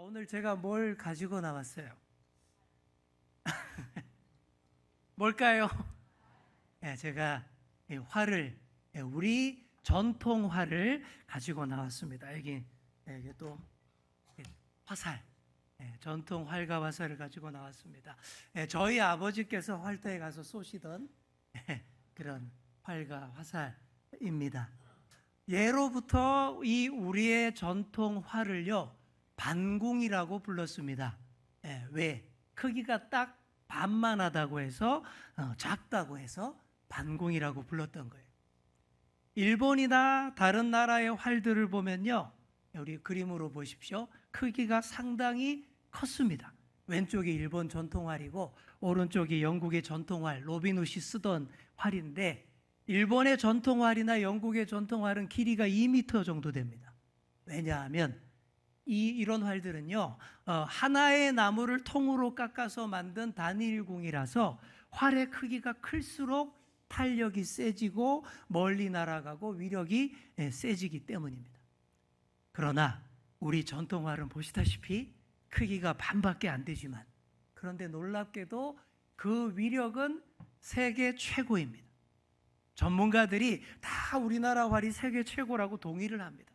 오늘 제가 뭘 가지고 나왔어요? 뭘까요? 예, 제가 이 활을 예, 우리 전통 활을 가지고 나왔습니다. 여기 예, 이게 또 예, 화살, 예, 전통 활과 화살을 가지고 나왔습니다. 예, 저희 아버지께서 활터에 가서 쏘시던 예, 그런 활과 화살입니다. 예로부터 이 우리의 전통 활을요 반궁이라고 불렀습니다. 예, 왜 크기가 딱 반만 하다고 해서 어, 작다고 해서 반궁이라고 불렀던 거예요. 일본이나 다른 나라의 활들을 보면요, 우리 그림으로 보십시오. 크기가 상당히 컸습니다. 왼쪽이 일본 전통 활이고 오른쪽이 영국의 전통 활 로빈 훗이 쓰던 활인데 일본의 전통 활이나 영국의 전통 활은 길이가 2m 정도 됩니다. 왜냐하면 이 이런 활들은요 어, 하나의 나무를 통으로 깎아서 만든 단일궁이라서 활의 크기가 클수록 탄력이 세지고 멀리 날아가고 위력이 예, 세지기 때문입니다. 그러나 우리 전통 활은 보시다시피 크기가 반밖에 안 되지만 그런데 놀랍게도 그 위력은 세계 최고입니다. 전문가들이 다 우리나라 활이 세계 최고라고 동의를 합니다.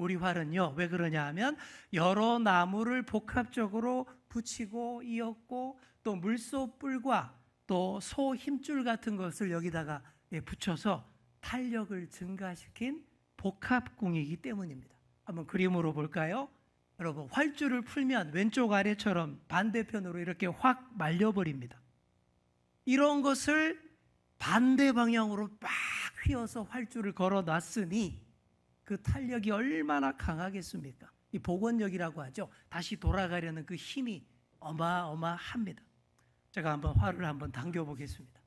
우리 활은요, 왜 그러냐 하면 여러 나무를 복합적으로 붙이고 이었고 또 물소 뿔과 또 소 힘줄 같은 것을 여기다가 예, 붙여서 탄력을 증가시킨 복합궁이기 때문입니다. 한번 그림으로 볼까요? 여러분, 활줄을 풀면 왼쪽 아래처럼 반대편으로 이렇게 확 말려버립니다. 이런 것을 반대 방향으로 막 휘어서 활줄을 걸어 놨으니 그 탄력이 얼마나 강하겠습니까? 이 복원력이라고 하죠. 다시 돌아가려는 그 힘이 어마어마합니다. 제가 한번 활을 한번 당겨 보겠습니다.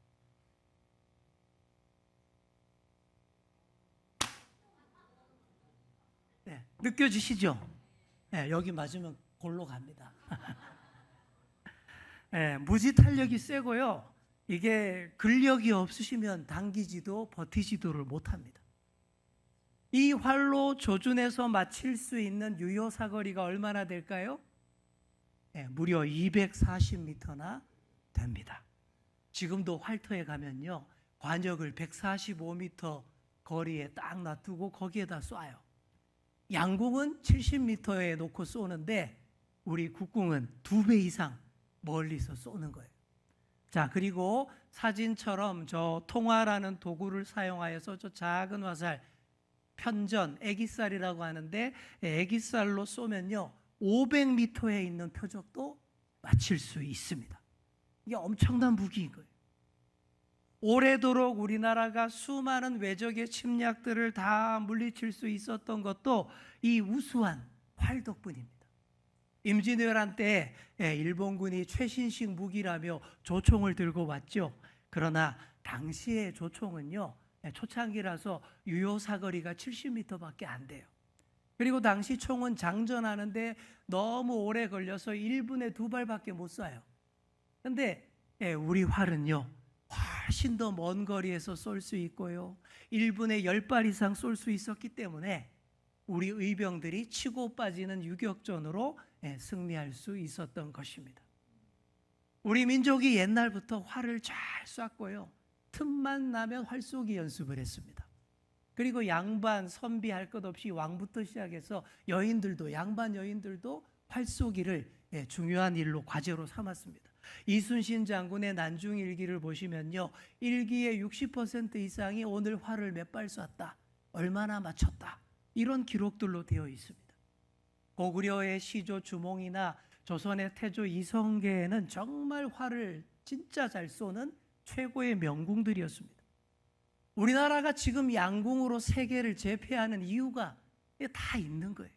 네, 느껴지시죠? 네, 여기 맞으면 골로 갑니다. 네, 무지 탄력이 세고요. 이게 근력이 없으시면 당기지도 버티지도를 못합니다. 이 활로 조준해서 맞힐 수 있는 유효 사거리가 얼마나 될까요? 예, 무려 240m나 됩니다. 지금도 활터에 가면요. 관역을 145m 거리에 딱 놔두고 거기에다 쏴요. 양궁은 70m에 놓고 쏘는데 우리 국궁은 두 배 이상 멀리서 쏘는 거예요. 자, 그리고 사진처럼 저 통화라는 도구를 사용하여서 저 작은 화살 편전 애기살이라고 하는데 애기살로 쏘면요 500m에 있는 표적도 맞힐 수 있습니다. 이게 엄청난 무기인 거예요. 오래도록 우리나라가 수많은 외적의 침략들을 다 물리칠 수 있었던 것도 이 우수한 활 덕분입니다. 임진왜란 때 예, 일본군이 최신식 무기라며 조총을 들고 왔죠. 그러나 당시의 조총은요 예, 초창기라서 유효 사거리가 70m밖에 안 돼요. 그리고 당시 총은 장전하는데 너무 오래 걸려서 1분에 두 발밖에 못 쏴요. 근데 예, 우리 활은요 훨씬 더 먼 거리에서 쏠 수 있고요. 1분에 10발 이상 쏠 수 있었기 때문에 우리 의병들이 치고 빠지는 유격전으로 예, 승리할 수 있었던 것입니다. 우리 민족이 옛날부터 활을 잘 쐈고요. 틈만 나면 활쏘기 연습을 했습니다. 그리고 양반, 선비 할 것 없이 왕부터 시작해서 여인들도 양반 여인들도 활쏘기를 예, 중요한 일로 과제로 삼았습니다. 이순신 장군의 난중 일기를 보시면요. 일기의 60% 이상이 오늘 활을 몇 발 쐈다. 얼마나 맞췄다. 이런 기록들로 되어 있습니다. 고구려의 시조 주몽이나 조선의 태조 이성계는 정말 활을 진짜 잘 쏘는 최고의 명궁들이었습니다. 우리나라가 지금 양궁으로 세계를 제패하는 이유가 다 있는 거예요.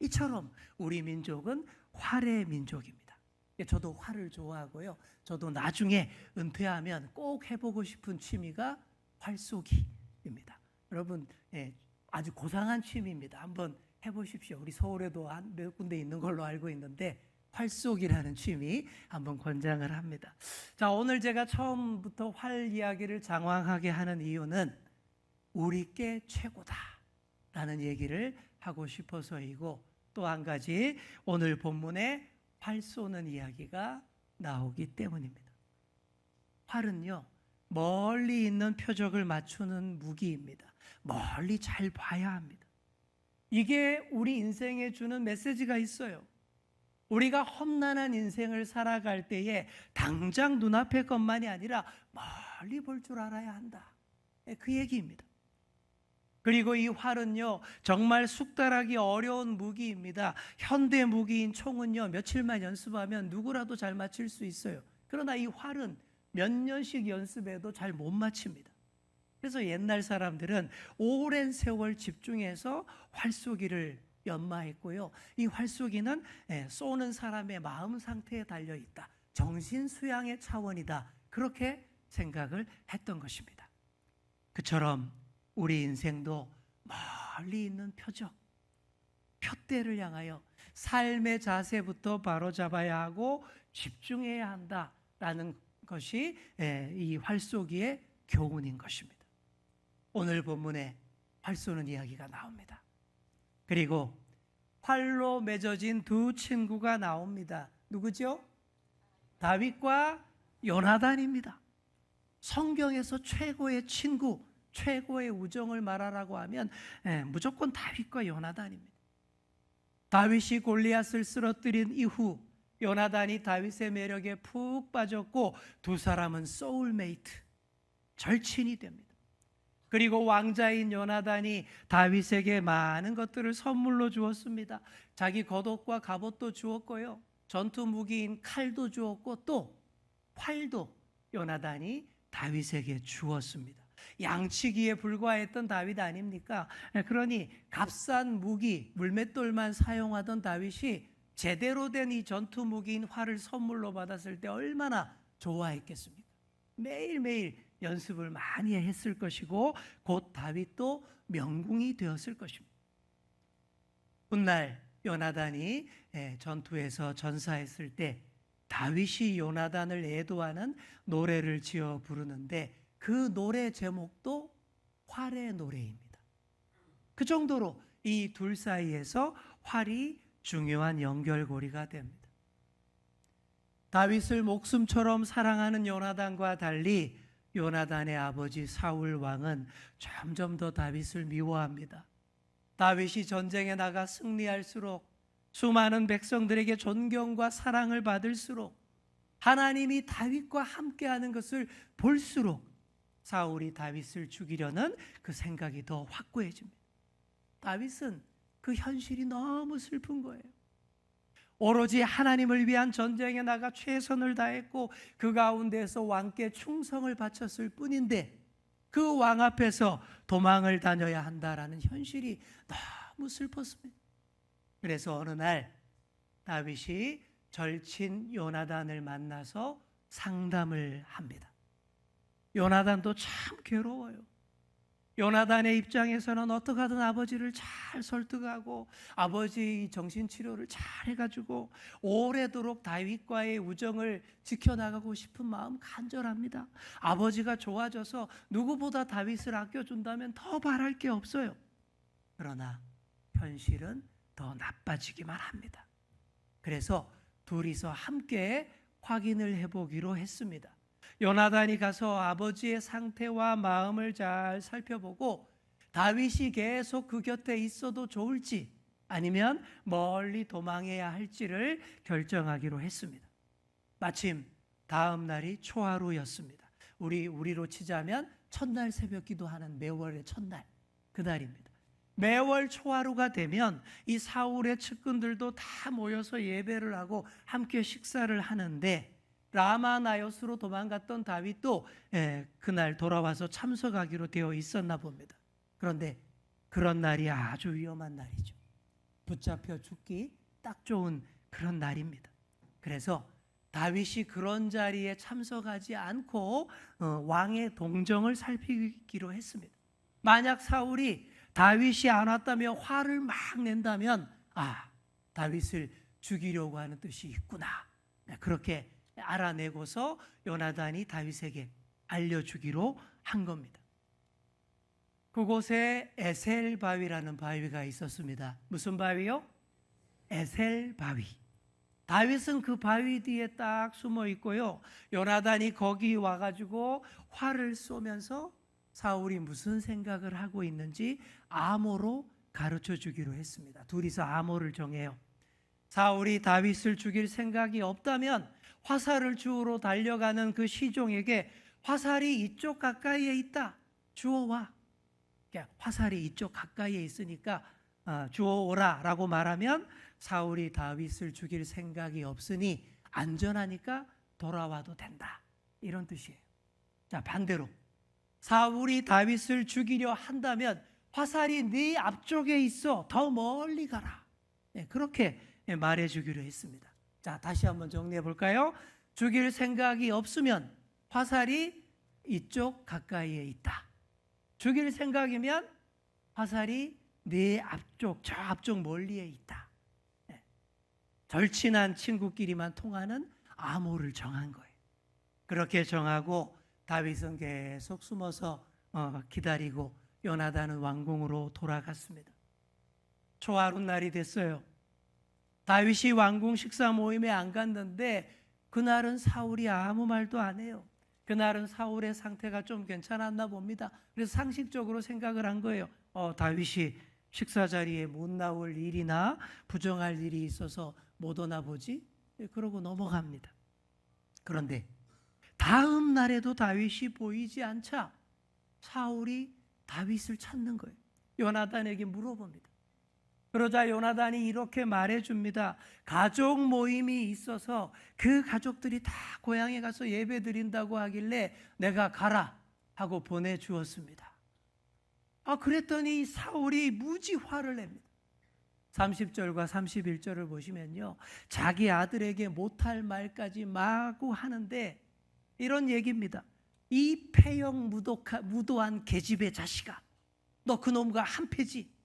이처럼 우리 민족은 활의 민족입니다. 저도 활을 좋아하고요. 저도 나중에 은퇴하면 꼭 해보고 싶은 취미가 활쏘기입니다. 여러분, 예, 아주 고상한 취미입니다. 한번 해보십시오. 우리 서울에도 한 몇 군데 있는 걸로 알고 있는데 활쏘기라는 취미 한번 권장을 합니다. 자, 오늘 제가 처음부터 활 이야기를 장황하게 하는 이유는 우리 께 최고다 라는 얘기를 하고 싶어서이고 또 한 가지 오늘 본문에 활 쏘는 이야기가 나오기 때문입니다. 활은요, 멀리 있는 표적을 맞추는 무기입니다. 멀리 잘 봐야 합니다. 이게 우리 인생에 주는 메시지가 있어요. 우리가 험난한 인생을 살아갈 때에 당장 눈앞의 것만이 아니라 멀리 볼 줄 알아야 한다. 예, 그 얘기입니다. 그리고 이 활은요, 정말 숙달하기 어려운 무기입니다. 현대 무기인 총은요, 며칠만 연습하면 누구라도 잘 맞힐 수 있어요. 그러나 이 활은 몇 년씩 연습해도 잘 못 맞춥니다. 그래서 옛날 사람들은 오랜 세월 집중해서 활쏘기를 연마했고요. 이 활쏘기는 예, 쏘는 사람의 마음 상태에 달려 있다. 정신 수양의 차원이다. 그렇게 생각을 했던 것입니다. 그처럼 우리 인생도 멀리 있는 표적, 표대를 향하여 삶의 자세부터 바로 잡아야 하고 집중해야 한다라는 것이 예, 이 활쏘기의 교훈인 것입니다. 오늘 본문에 활 쏘는 이야기가 나옵니다. 그리고 활로 맺어진 두 친구가 나옵니다. 누구죠? 다윗과 요나단입니다. 성경에서 최고의 친구, 최고의 우정을 말하라고 하면 예, 무조건 다윗과 요나단입니다. 다윗이 골리앗을 쓰러뜨린 이후 요나단이 다윗의 매력에 푹 빠졌고 두 사람은 소울메이트, 절친이 됩니다. 그리고 왕자인 요나단이 다윗에게 많은 것들을 선물로 주었습니다. 자기 겉옷과 갑옷도 주었고요. 전투 무기인 칼도 주었고 또 활도 요나단이 다윗에게 주었습니다. 양치기에 불과했던 다윗 아닙니까? 그러니 값싼 무기, 물맷돌만 사용하던 다윗이 제대로 된 이 전투 무기인 활을 선물로 받았을 때 얼마나 좋아했겠습니까? 매일매일 연습을 많이 했을 것이고 곧 다윗도 명궁이 되었을 것입니다. 훗날 요나단이 예, 전투에서 전사했을 때 다윗이 요나단을 애도하는 노래를 지어 부르는데 그 노래 제목도 활의 노래입니다. 그 정도로 이 둘 사이에서 활이 중요한 연결고리가 됩니다. 다윗을 목숨처럼 사랑하는 요나단과 달리 요나단의 아버지 사울 왕은 점점 더 다윗을 미워합니다. 다윗이 전쟁에 나가 승리할수록 수많은 백성들에게 존경과 사랑을 받을수록 하나님이 다윗과 함께하는 것을 볼수록 사울이 다윗을 죽이려는 그 생각이 더 확고해집니다. 다윗은 그 현실이 너무 슬픈 거예요. 오로지 하나님을 위한 전쟁에 나가 최선을 다했고 그 가운데서 왕께 충성을 바쳤을 뿐인데 그 왕 앞에서 도망을 다녀야 한다라는 현실이 너무 슬펐습니다. 그래서 어느 날 다윗이 절친 요나단을 만나서 상담을 합니다. 요나단도 참 괴로워요. 요나단의 입장에서는 어떻게 하든 아버지를 잘 설득하고 아버지 정신 치료를 잘 해가지고 오래도록 다윗과의 우정을 지켜나가고 싶은 마음 간절합니다. 아버지가 좋아져서 누구보다 다윗을 아껴준다면 더 바랄 게 없어요. 그러나 현실은 더 나빠지기만 합니다. 그래서 둘이서 함께 확인을 해보기로 했습니다. 요나단이 가서 아버지의 상태와 마음을 잘 살펴보고 다윗이 계속 그 곁에 있어도 좋을지 아니면 멀리 도망해야 할지를 결정하기로 했습니다. 마침 다음 날이 초하루였습니다. 우리 우리로 치자면 첫날 새벽 기도하는 매월의 첫날 그날입니다. 매월 초하루가 되면 이 사울의 측근들도 다 모여서 예배를 하고 함께 식사를 하는데 라마나요스로 도망갔던 다윗도 예, 그날 돌아와서 참석하기로 되어 있었나 봅니다. 그런데 그런 날이 아주 위험한 날이죠. 붙잡혀 죽기 딱 좋은 그런 날입니다. 그래서 다윗이 그런 자리에 참석하지 않고 어, 왕의 동정을 살피기로 했습니다. 만약 사울이 다윗이 안 왔다며 화를 막 낸다면 아 다윗을 죽이려고 하는 뜻이 있구나 네, 그렇게 알아내고서 요나단이 다윗에게 알려주기로 한 겁니다. 그곳에 에셀 바위라는 바위가 있었습니다. 무슨 바위요? 에셀 바위. 다윗은 그 바위 뒤에 딱 숨어 있고요. 요나단이 거기 와가지고 활을 쏘면서 사울이 무슨 생각을 하고 있는지 암호로 가르쳐 주기로 했습니다. 둘이서 암호를 정해요. 사울이 다윗을 죽일 생각이 없다면 화살을 주우러 달려가는 그 시종에게 화살이 이쪽 가까이에 있다. 주워와. 그러니까 화살이 이쪽 가까이에 있으니까 어, 주워오라 라고 말하면 사울이 다윗을 죽일 생각이 없으니 안전하니까 돌아와도 된다. 이런 뜻이에요. 자, 반대로 사울이 다윗을 죽이려 한다면 화살이 네 앞쪽에 있어. 더 멀리 가라. 네, 그렇게 말해 주기로 했습니다. 자, 다시 한번 정리해 볼까요? 죽일 생각이 없으면 화살이 이쪽 가까이에 있다. 죽일 생각이면 화살이 네 앞쪽, 저 앞쪽 멀리에 있다. 네. 절친한 친구끼리만 통하는 암호를 정한 거예요. 그렇게 정하고 다윗은 계속 숨어서 어, 기다리고 요나단은 왕궁으로 돌아갔습니다. 초하루 날이 됐어요. 다윗이 왕궁 식사 모임에 안 갔는데 그날은 사울이 아무 말도 안 해요. 그날은 사울의 상태가 좀 괜찮았나 봅니다. 그래서 상식적으로 생각을 한 거예요. 어, 다윗이 식사 자리에 못 나올 일이나 부정할 일이 있어서 못 오나 보지? 예, 그러고 넘어갑니다. 그런데 다음 날에도 다윗이 보이지 않자 사울이 다윗을 찾는 거예요. 요나단에게 물어봅니다. 그러자 요나단이 이렇게 말해 줍니다. 가족 모임이 있어서 그 가족들이 다 고향에 가서 예배 드린다고 하길래 내가 가라 하고 보내 주었습니다. 아 그랬더니 사울이 무지 화를 냅니다. 30절과 31절을 보시면요. 자기 아들에게 못할 말까지 마구 하는데 이런 얘기입니다. 이 무도하, 무도한 계집의 자식아. 너 그놈과 한패지.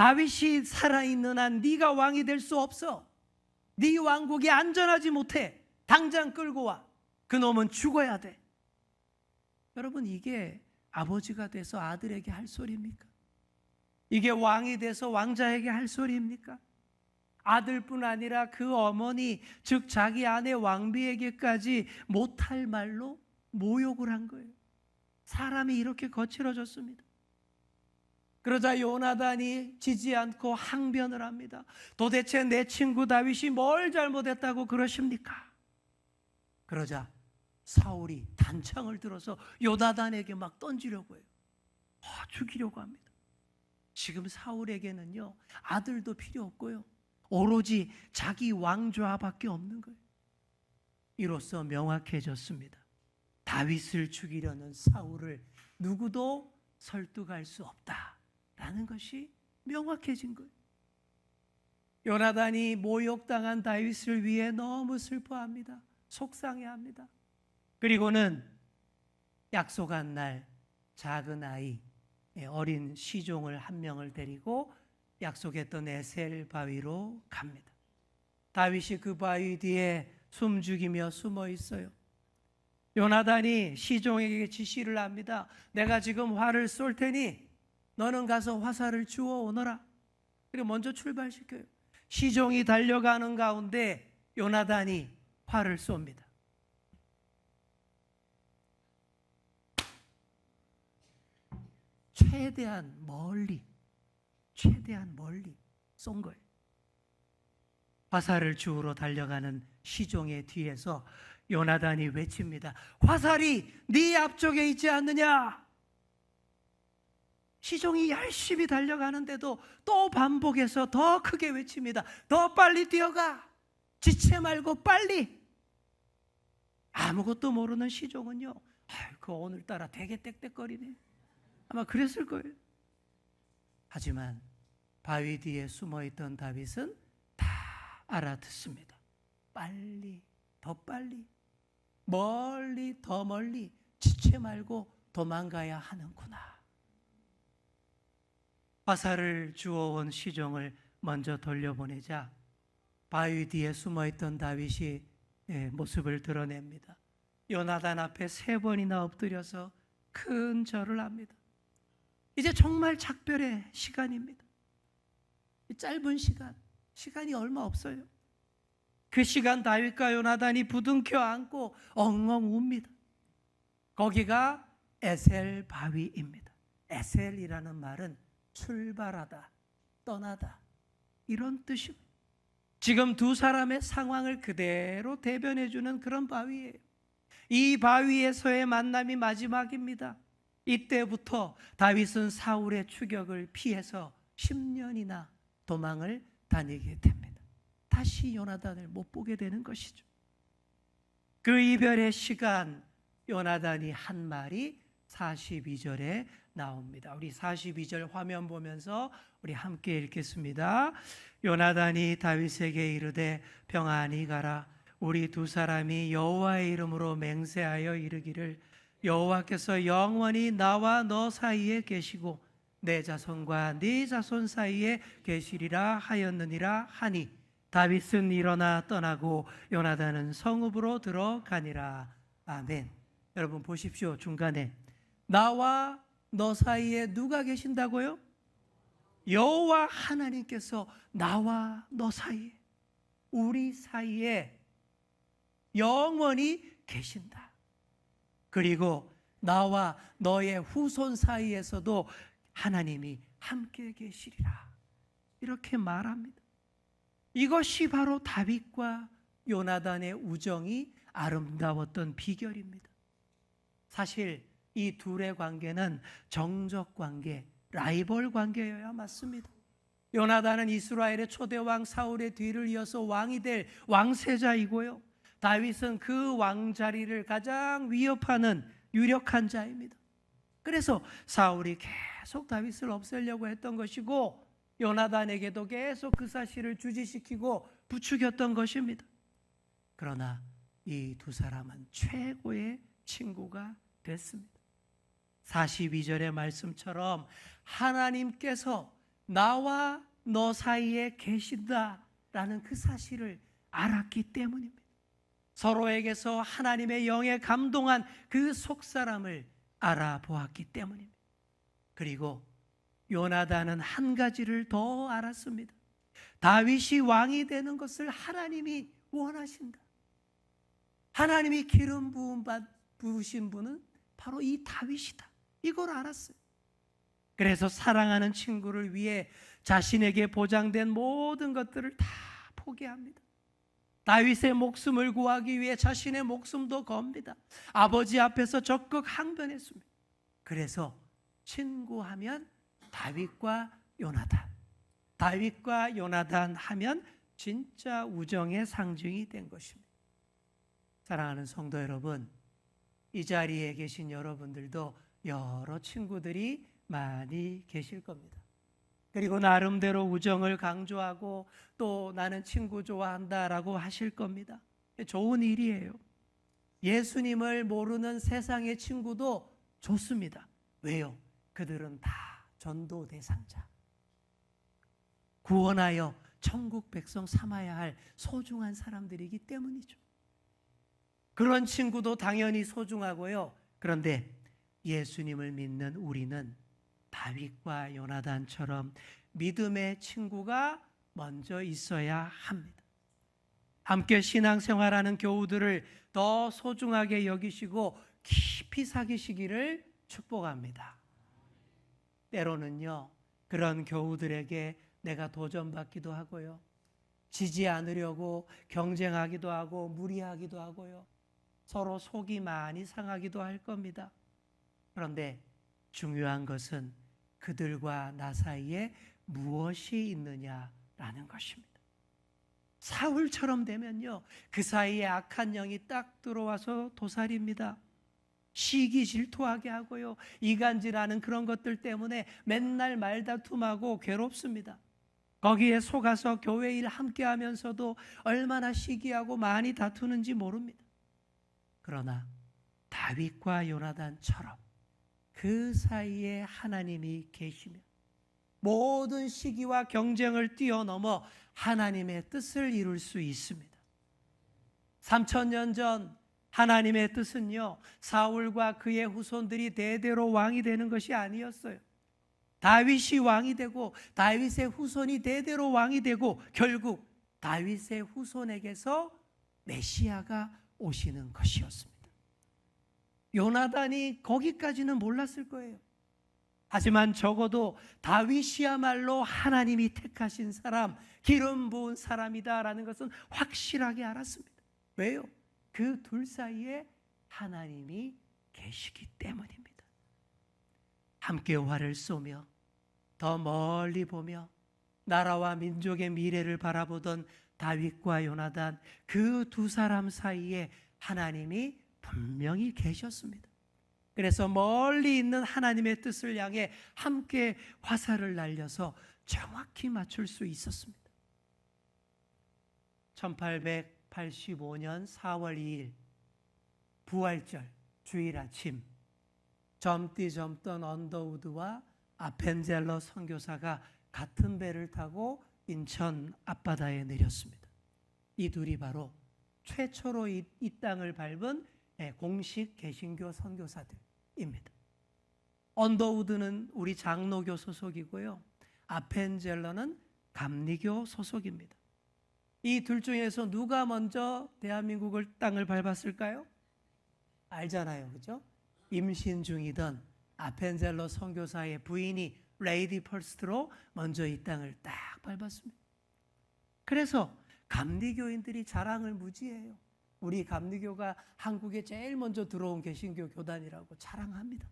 다윗이 살아있는 한 네가 왕이 될 수 없어. 네 왕국이 안전하지 못해. 당장 끌고 와. 그 놈은 죽어야 돼. 여러분 이게 아버지가 돼서 아들에게 할 소리입니까? 이게 왕이 돼서 왕자에게 할 소리입니까? 아들뿐 아니라 그 어머니 즉 자기 아내 왕비에게까지 못할 말로 모욕을 한 거예요. 사람이 이렇게 거칠어졌습니다. 그러자 요나단이 지지 않고 항변을 합니다. 도대체 내 친구 다윗이 뭘 잘못했다고 그러십니까? 그러자 사울이 단창을 들어서 요나단에게 막 던지려고 해요. 어, 죽이려고 합니다. 지금 사울에게는요 아들도 필요 없고요 오로지 자기 왕좌밖에 없는 거예요. 이로써 명확해졌습니다. 다윗을 죽이려는 사울을 누구도 설득할 수 없다 라는 것이 명확해진 거예요. 요나단이 모욕당한 다윗을 위해 너무 슬퍼합니다. 속상해합니다. 그리고는 약속한 날 작은 아이 예, 어린 시종을 한 명을 데리고 약속했던 에셀 바위로 갑니다. 다윗이 그 바위 뒤에 숨죽이며 숨어 있어요. 요나단이 시종에게 지시를 합니다. 내가 지금 활을 쏠 테니 너는 가서 화살을 주워 오너라. 그리고 먼저 출발시켜요. 시종이 달려가는 가운데 요나단이 활을 쏩니다. 최대한 멀리, 최대한 멀리 쏜 거예요. 화살을 주우러 달려가는 시종의 뒤에서 요나단이 외칩니다. 화살이 네 앞쪽에 있지 않느냐? 시종이 열심히 달려가는데도 또 반복해서 더 크게 외칩니다. 더 빨리 뛰어가. 지체 말고 빨리. 아무것도 모르는 시종은요. 그 오늘따라 되게 땡땡거리네. 아마 그랬을 거예요. 하지만 바위 뒤에 숨어 있던 다윗은 다 알아듣습니다. 빨리, 더 빨리, 멀리, 더 멀리 지체 말고 도망가야 하는구나. 화살을 주워온 시종을 먼저 돌려보내자 바위 뒤에 숨어 있던 다윗이 예, 모습을 드러냅니다. 요나단 앞에 세 번이나 엎드려서 큰 절을 합니다. 이제 정말 작별의 시간입니다. 이 짧은 시간, 시간이 얼마 없어요. 그 시간 다윗과 요나단이 부둥켜 안고 엉엉 웁니다. 거기가 에셀 바위입니다. 에셀이라는 말은 출발하다, 떠나다 이런 뜻입니다. 지금 두 사람의 상황을 그대로 대변해 주는 그런 바위예요. 이 바위에서의 만남이 마지막입니다. 이때부터 다윗은 사울의 추격을 피해서 10년이나 도망을 다니게 됩니다. 다시 요나단을 못 보게 되는 것이죠. 그 이별의 시간 요나단이 한 말이 42절에 나옵니다. 우리 42절 화면 보면서 우리 함께 읽겠습니다. 요나단이 다윗에게 이르되 평안히 가라 우리 두 사람이 여호와의 이름으로 맹세하여 이르기를 여호와께서 영원히 나와 너 사이에 계시고 내 자손과 네 자손 사이에 계시리라 하였느니라 하니 다윗은 일어나 떠나고 요나단은 성읍으로 들어가니라 아멘. 여러분 보십시오 중간에 나와 너 사이에 누가 계신다고요? 여호와 하나님께서 나와 너 사이에 우리 사이에 영원히 계신다. 그리고 나와 너의 후손 사이에서도 하나님이 함께 계시리라. 이렇게 말합니다. 이것이 바로 다윗과 요나단의 우정이 아름다웠던 비결입니다. 사실 이 둘의 관계는 정적 관계, 라이벌 관계여야 맞습니다. 요나단은 이스라엘의 초대 왕 사울의 뒤를 이어서 왕이 될 왕세자이고요. 다윗은 그 왕자리를 가장 위협하는 유력한 자입니다. 그래서 사울이 계속 다윗을 없애려고 했던 것이고 요나단에게도 계속 그 사실을 주지시키고 부추겼던 것입니다. 그러나 이 두 사람은 최고의 친구가 됐습니다. 42절의 말씀처럼 하나님께서 나와 너 사이에 계신다라는 그 사실을 알았기 때문입니다. 서로에게서 하나님의 영에 감동한 그 속사람을 알아보았기 때문입니다. 그리고 요나단은 한 가지를 더 알았습니다. 다윗이 왕이 되는 것을 하나님이 원하신다. 하나님이 기름 부으신 분은 바로 이 다윗이다. 이걸 알았어요. 그래서 사랑하는 친구를 위해 자신에게 보장된 모든 것들을 다 포기합니다. 다윗의 목숨을 구하기 위해 자신의 목숨도 겁니다. 아버지 앞에서 적극 항변했습니다. 그래서 친구하면 다윗과 요나단. 다윗과 요나단 하면 진짜 우정의 상징이 된 것입니다. 사랑하는 성도 여러분, 이 자리에 계신 여러분들도 여러 친구들이 많이 계실 겁니다. 그리고 나름대로 우정을 강조하고 또 나는 친구 좋아한다라고 하실 겁니다. 좋은 일이에요. 예수님을 모르는 세상의 친구도 좋습니다. 왜요? 그들은 다 전도 대상자. 구원하여 천국 백성 삼아야 할 소중한 사람들이기 때문이죠. 그런 친구도 당연히 소중하고요. 그런데 예수님을 믿는 우리는 다윗과 요나단처럼 믿음의 친구가 먼저 있어야 합니다. 함께 신앙생활하는 교우들을 더 소중하게 여기시고 깊이 사귀시기를 축복합니다. 때로는요, 그런 교우들에게 내가 도전받기도 하고요. 지지 않으려고 경쟁하기도 하고 무리하기도 하고요. 서로 속이 많이 상하기도 할 겁니다. 그런데 중요한 것은 그들과 나 사이에 무엇이 있느냐라는 것입니다. 사울처럼 되면요, 그 사이에 악한 영이 딱 들어와서 도살입니다. 시기 질투하게 하고요, 이간질하는 그런 것들 때문에 맨날 말다툼하고 괴롭습니다. 거기에 속아서 교회 일 함께 하면서도 얼마나 시기하고 많이 다투는지 모릅니다. 그러나 다윗과 요나단처럼 그 사이에 하나님이 계시며 모든 시기와 경쟁을 뛰어넘어 하나님의 뜻을 이룰 수 있습니다. 3천년 전 하나님의 뜻은요, 사울과 그의 후손들이 대대로 왕이 되는 것이 아니었어요. 다윗이 왕이 되고 다윗의 후손이 대대로 왕이 되고 결국 다윗의 후손에게서 메시아가 오시는 것이었습니다. 요나단이 거기까지는 몰랐을 거예요. 하지만 적어도 다윗이야말로 하나님이 택하신 사람, 기름 부은 사람이다라는 것은 확실하게 알았습니다. 왜요? 그 둘 사이에 하나님이 계시기 때문입니다. 함께 활을 쏘며 더 멀리 보며 나라와 민족의 미래를 바라보던 다윗과 요나단 그 두 사람 사이에 하나님이 분명히 계셨습니다. 그래서 멀리 있는 하나님의 뜻을 향해 함께 화살을 날려서 정확히 맞출 수 있었습니다. 1885년 4월 2일 부활절 주일 아침 젊디 젊던 언더우드와 아펜젤러 선교사가 같은 배를 타고 인천 앞바다에 내렸습니다. 이 둘이 바로 최초로 이, 이 땅을 밟은 예, 공식 개신교 선교사들입니다. 언더우드는 우리 장로교 소속이고요. 아펜젤러는 감리교 소속입니다. 이 둘 중에서 누가 먼저 대한민국을 땅을 밟았을까요? 알잖아요. 그죠? 임신 중이던 아펜젤러 선교사의 부인이 레이디 펄스트로 먼저 이 땅을 딱 밟았습니다. 그래서 감리교인들이 자랑을 무지해요. 우리 감리교가 한국에 제일 먼저 들어온 개신교 교단이라고 자랑합니다.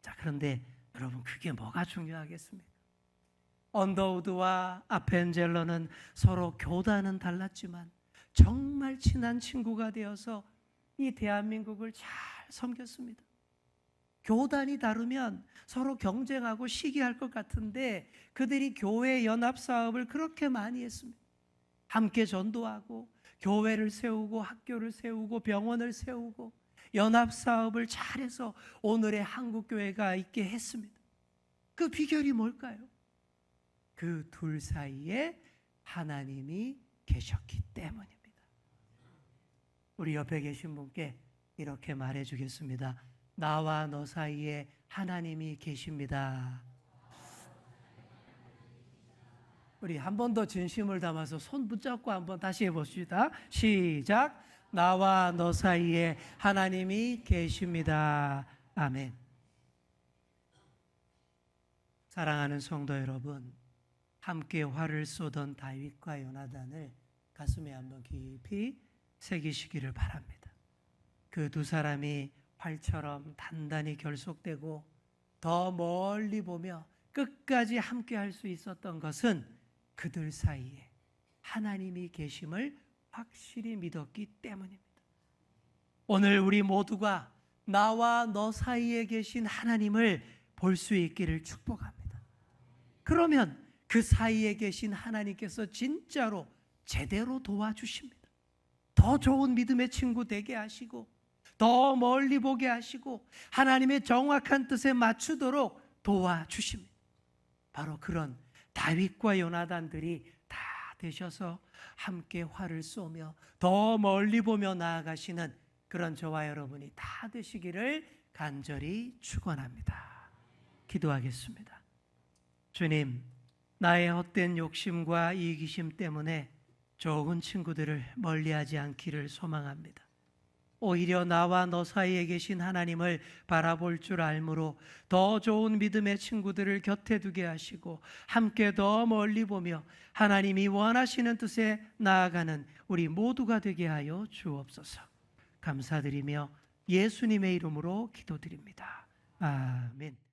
자, 그런데 여러분 그게 뭐가 중요하겠습니까? 언더우드와 아펜젤러는 서로 교단은 달랐지만 정말 친한 친구가 되어서 이 대한민국을 잘 섬겼습니다. 교단이 다르면 서로 경쟁하고 시기할 것 같은데 그들이 교회 연합 사업을 그렇게 많이 했습니다. 함께 전도하고 교회를 세우고 학교를 세우고 병원을 세우고 연합 사업을 잘해서 오늘의 한국 교회가 있게 했습니다. 그 비결이 뭘까요? 그 둘 사이에 하나님이 계셨기 때문입니다. 우리 옆에 계신 분께 이렇게 말해 주겠습니다. 나와 너 사이에 하나님이 계십니다. 우리 한 번 더 진심을 담아서 손 붙잡고 한번 다시 해봅시다. 시작. 나와 너 사이에 하나님이 계십니다. 아멘. 사랑하는 성도 여러분, 함께 활을 쏘던 다윗과 요나단을 가슴에 한번 깊이 새기시기를 바랍니다. 그 두 사람이 활처럼 단단히 결속되고 더 멀리 보며 끝까지 함께 할 수 있었던 것은 그들 사이에 하나님이 계심을 확실히 믿었기 때문입니다. 오늘 우리 모두가 나와 너 사이에 계신 하나님을 볼 수 있기를 축복합니다. 그러면 그 사이에 계신 하나님께서 진짜로 제대로 도와주십니다. 더 좋은 믿음의 친구 되게 하시고 더 멀리 보게 하시고 하나님의 정확한 뜻에 맞추도록 도와주십니다. 바로 그런 다윗과 요나단들이 다 되셔서 함께 활을 쏘며 더 멀리 보며 나아가시는 그런 저와 여러분이 다 되시기를 간절히 축원합니다. 기도하겠습니다. 주님, 나의 헛된 욕심과 이기심 때문에 좋은 친구들을 멀리하지 않기를 소망합니다. 오히려 나와 너 사이에 계신 하나님을 바라볼 줄 알므로 더 좋은 믿음의 친구들을 곁에 두게 하시고 함께 더 멀리 보며 하나님이 원하시는 뜻에 나아가는 우리 모두가 되게 하여 주옵소서. 감사드리며 예수님의 이름으로 기도드립니다. 아멘.